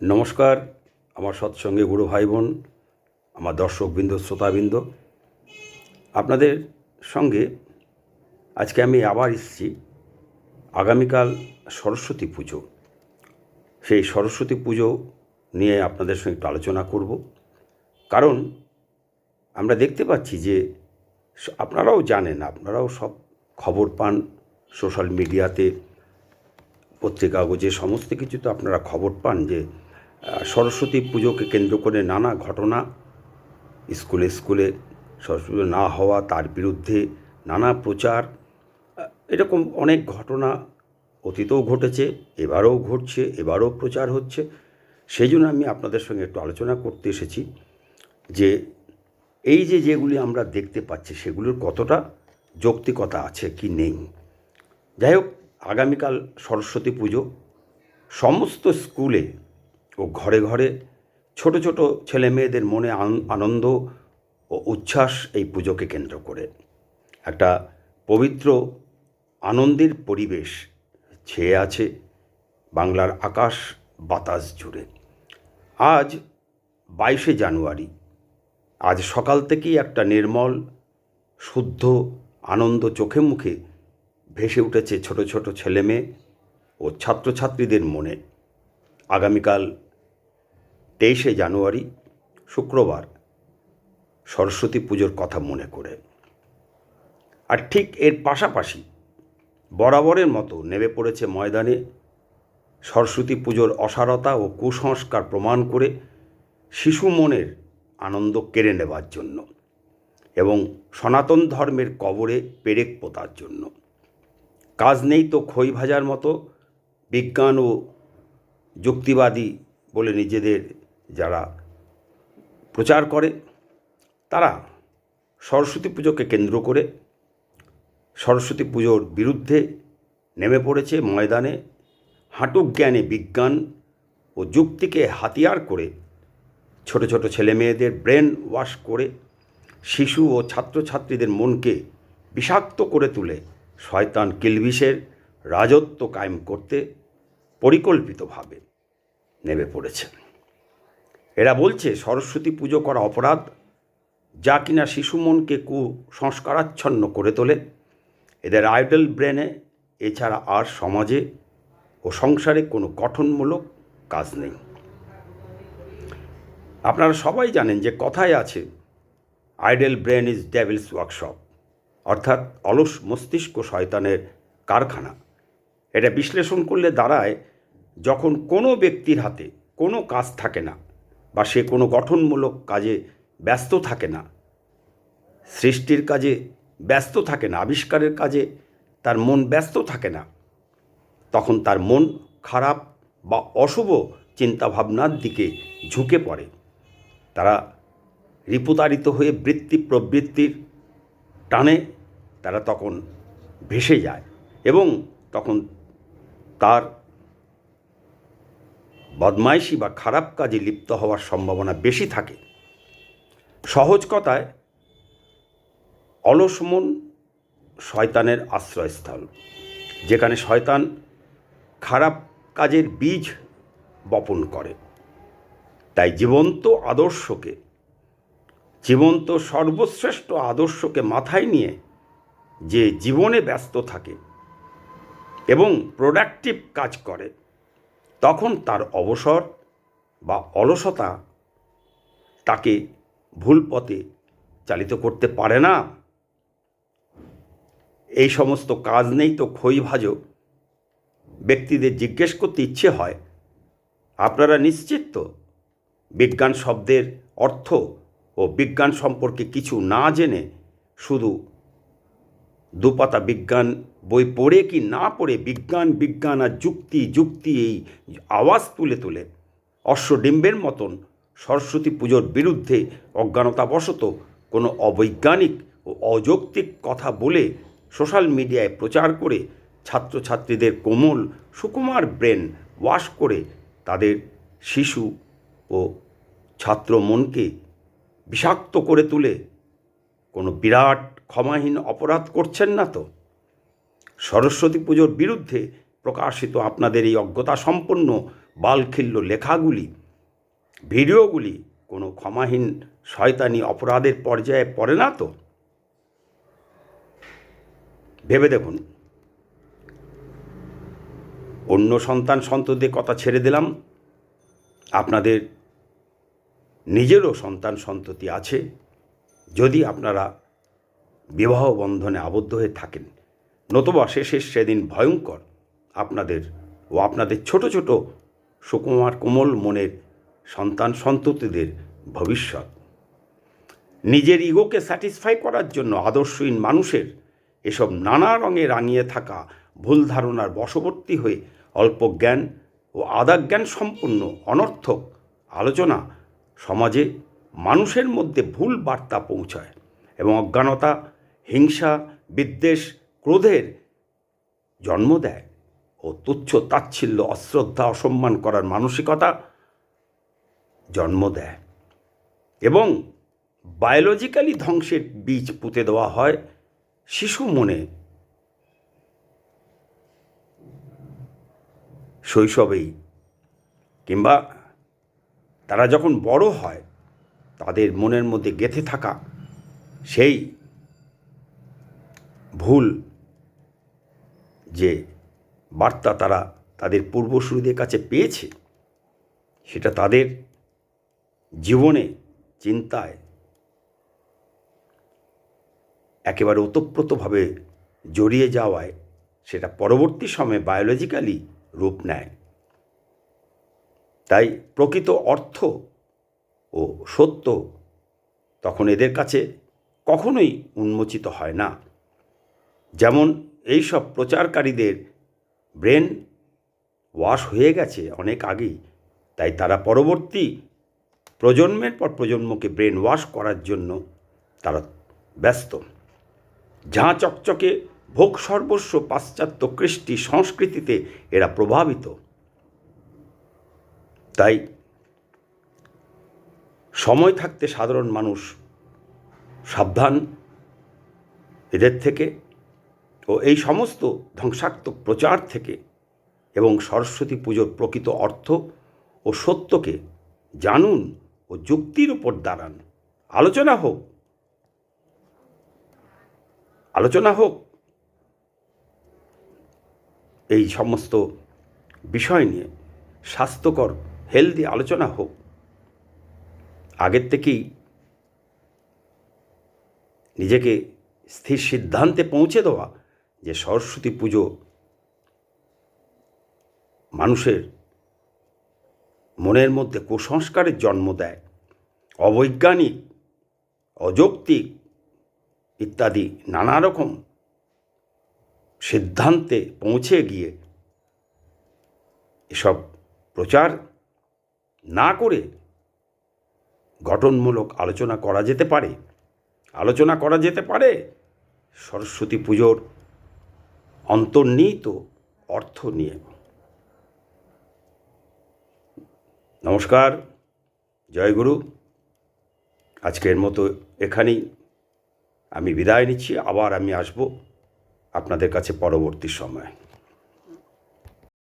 নমস্কার, আমার সৎসঙ্গে গুরু ভাই বোন আমার দর্শকবৃন্দ শ্রোতাবৃন্দ। আপনাদের সঙ্গে আজকে আমি আবার এসেছি আগামীকাল সরস্বতী পুজো। সেই সরস্বতী পুজো নিয়ে আপনাদের সঙ্গে একটু আলোচনা করব। কারণ আমরা দেখতে পাচ্ছি যে আপনারাও জানেন, আপনারাও সব খবর পান সোশ্যাল মিডিয়াতে পত্রিকা কাগজে সমস্ত কিছু তো আপনারা খবর পান যে সরস্বতী পুজোকে কেন্দ্র করে নানা ঘটনা, স্কুলে স্কুলে সরস্বতী পুজো না হওয়া, তার বিরুদ্ধে নানা প্রচার এরকম অনেক ঘটনা অতীতেও ঘটেছে, এবারেও ঘটছে, এবারও প্রচার হচ্ছে। সেই জন্য আমি আপনাদের সঙ্গে একটু আলোচনা করতে এসেছি যে এই যে যেগুলি আমরা দেখতে পাচ্ছি, সেগুলোর কতটা যৌক্তিকতা আছে কি নেই। যাই হোক, আগামীকাল সরস্বতী পুজো, সমস্ত স্কুলে ও ঘরে ঘরে ছোট ছোট ছেলে মেয়েদের মনে আন- আনন্দ ও উচ্ছ্বাস এই পুজোকে কেন্দ্র করে। একটা পবিত্র, আনন্দের পরিবেশ ছেয়ে আছে বাংলার আকাশ বাতাস জুড়ে। আজ বাইশে জানুয়ারি, আজ সকাল থেকেই একটা নির্মল, শুদ্ধ, আনন্দ চোখে মুখে ভেসে উঠেছে ছোট ছোট ছেলে মেয়ে ও ছাত্রছাত্রীদের মনে। আগামীকাল তেইশে জানুয়ারি, শুক্রবার, সরস্বতী পুজোর কথা মনে করে। আর ঠিক এর পাশাপাশি বরাবরের মতো নেমে পড়েছে ময়দানে সরস্বতী পুজোর অসারতা ও কুসংস্কার প্রমাণ করে শিশু মনের আনন্দ কেড়ে নেবার জন্য এবং সনাতন ধর্মের কবরে পেরেক পোতার জন্য। কাজ নেই তো খই ভাজার মতো, বিজ্ঞান ও যুক্তিবাদী বলে নিজেদের যারা প্রচার করে, তারা সরস্বতী পুজোকে কেন্দ্র করে সরস্বতী পুজোর বিরুদ্ধে নেমে পড়েছে ময়দানে হাঁটু জ্ঞানে বিজ্ঞান ও যুক্তিকে হাতিয়ার করে ছোট ছোট ছেলে মেয়েদের ব্রেন ওয়াশ করে শিশু ও ছাত্রছাত্রীদের মনকে বিষাক্ত করে তুলে শয়তান কিলবিশের রাজত্ব কায়েম করতে পরিকল্পিতভাবে নেমে পড়েছে। এরা বলছে, সরস্বতী পুজো করা অপরাধ, যা কিনা শিশু মনকে কুসংস্কারাচ্ছন্ন করে তোলে। এদের আইডল ব্রেনে এছাড়া আর সমাজে ও সংসারে কোনো গঠনমূলক কাজ নেই। আপনারা সবাই জানেন যে কথায় আছে, idle brain is devil's workshop, অর্থাৎ অলস মস্তিষ্ক শয়তানের কারখানা। এটা বিশ্লেষণ করলে দাঁড়ায়, যখন কোনো ব্যক্তির হাতে কোনো কাজ থাকে না বা সে কোনো গঠনমূলক কাজে ব্যস্ত থাকে না। সৃষ্টির কাজে ব্যস্ত থাকে না, আবিষ্কারের কাজে তার মন ব্যস্ত থাকে না। তখন তার মন খারাপ বা অশুভ চিন্তাভাবনার দিকে ঝুঁকে পড়ে। তারা রিপুতাড়িত হয়ে বৃত্তি প্রবৃত্তির টানে তারা তখন ভেসে যায় এবং তখন তার বদমাইশি বা খারাপ কাজে লিপ্ত হওয়ার সম্ভাবনা বেশি থাকে। সহজ কথায়, অলস মন শয়তানের আশ্রয়স্থল, যেখানে শয়তান খারাপ কাজের বীজ বপন করে। তাই জীবন্ত আদর্শকে, জীবন্ত সর্বশ্রেষ্ঠ আদর্শকে মাথায় নিয়ে যে জীবনে ব্যস্ত থাকে এবং প্রোডাক্টিভ কাজ করে তখন তার অবসর বা অলসতা তাকে ভুল পথে চালিত করতে পারে না। এই সমস্ত কাজ নেই তো খই ব্যক্তিদের জিজ্ঞেস করতে ইচ্ছে হয়, আপনারা নিশ্চিত তো বিজ্ঞান শব্দের অর্থ ও বিজ্ঞান সম্পর্কে কিছু না জেনে শুধু দুপাতা বিজ্ঞান বই পড়ে কি না পড়ে বিজ্ঞান বিজ্ঞান আর যুক্তি যুক্তি এই আওয়াজ তুলে তুলে। অশ্বডিম্বের মতন সরস্বতী পুজোর বিরুদ্ধে অজ্ঞানতাবশত কোনো অবৈজ্ঞানিক ও অযৌক্তিক কথা বলে সোশ্যাল মিডিয়ায় প্রচার করে ছাত্রছাত্রীদের কোমল, সুকুমার ব্রেন ওয়াশ করে তাদের শিশু ও ছাত্র মনকে বিষাক্ত করে তুলে। কোনো বিরাট ক্ষমাহীন অপরাধ করছেন না তো? সরস্বতী পুজোর বিরুদ্ধে প্রকাশিত আপনাদের এই অজ্ঞতা সম্পন্ন বালখিল্য লেখাগুলি, ভিডিওগুলি কোনো ক্ষমাহীন শয়তানি অপরাধের পর্যায়ে পড়ে না তো? ভেবে দেখুন। অন্য সন্তান সন্ততির কথা ছেড়ে দিলাম। আপনাদের নিজেরও সন্তান সন্ততি আছে, যদি আপনারা বিবাহ বন্ধনে আবদ্ধ হয়ে থাকেন। নতুবা শেষে সেদিন ভয়ঙ্কর। আপনাদের ও আপনাদের ছোট ছোট সুকুমার কোমল মনের সন্তান সন্ততিদের ভবিষ্যৎ। নিজের ইগোকে স্যাটিসফাই করার জন্য আদর্শহীন মানুষের এসব নানা রঙে রাঙিয়ে থাকা ভুল ধারণার বশবর্তী হয়ে অল্প জ্ঞান ও আদা জ্ঞান সম্পন্ন অনর্থক আলোচনা সমাজে মানুষের মধ্যে ভুল বার্তা পৌঁছায় এবং অজ্ঞানতা, হিংসা, বিদ্বেষ ক্রোধের জন্ম দেয় ও তুচ্ছ তাচ্ছিল্য, অশ্রদ্ধা, অসম্মান করার মানসিকতা জন্ম দেয় এবং বায়োলজিক্যালি ধ্বংসের বীজ পুঁতে দেওয়া হয় শিশু মনে। শৈশবেই কিংবা তারা যখন বড় হয়, তাদের মনের মধ্যে গেঁথে থাকা সেই ভুল যে বার্তা তারা তাদের পূর্বসূরিদের কাছে পেয়েছে, সেটা তাদের জীবনে, চিন্তায় একেবারে ওতপ্রোতভাবে জড়িয়ে যাওয়ায় সেটা পরবর্তী সময়ে বায়োলজিক্যালি রূপ নেয়। তাই প্রকৃত অর্থ ও সত্য তখন এদের কাছে কখনোই উন্মোচিত হয় না। যেমন এই সব প্রচারকারীদের ব্রেন ওয়াশ হয়ে গেছে অনেক আগেই। তাই তারা পরবর্তী প্রজন্মের পর প্রজন্মকে ব্রেন ওয়াশ করার জন্য তারা ব্যস্ত। ঝাঁ চকচকে ভোগ সর্বস্ব পাশ্চাত্য কৃষ্টি সংস্কৃতিতে এরা প্রভাবিত। তাই সময় থাকতে সাধারণ মানুষ সাবধান। এদের থেকে ও এই সমস্ত ধ্বংসাত্মক প্রচার থেকে এবং সরস্বতী পুজোর প্রকৃত অর্থ ও সত্যকে জানুন ও যুক্তির উপর দাঁড়ান। আলোচনা হোক। আলোচনা হোক। এই সমস্ত বিষয় নিয়ে স্বাস্থ্যকর, হেলদি আলোচনা হোক। আগের থেকেই নিজেকে স্থির সিদ্ধান্তে পৌঁছে দেওয়া যে সরস্বতী পুজো মানুষের মনের মধ্যে কুসংস্কারের জন্ম দেয়, অবৈজ্ঞানিক, অযৌক্তিক ইত্যাদি নানা রকম সিদ্ধান্তে পৌঁছে গিয়ে এসব প্রচার না করে গঠনমূলক আলোচনা করা যেতে পারে। আলোচনা করা যেতে পারে সরস্বতী পুজোর অন্তর্নিহিত অর্থ নিয়ে। নমস্কার জয়গুরু আজকের মতো এখানেই আমি বিদায় নিচ্ছি। আবার আমি আসব আপনাদের কাছে পরবর্তী সময়।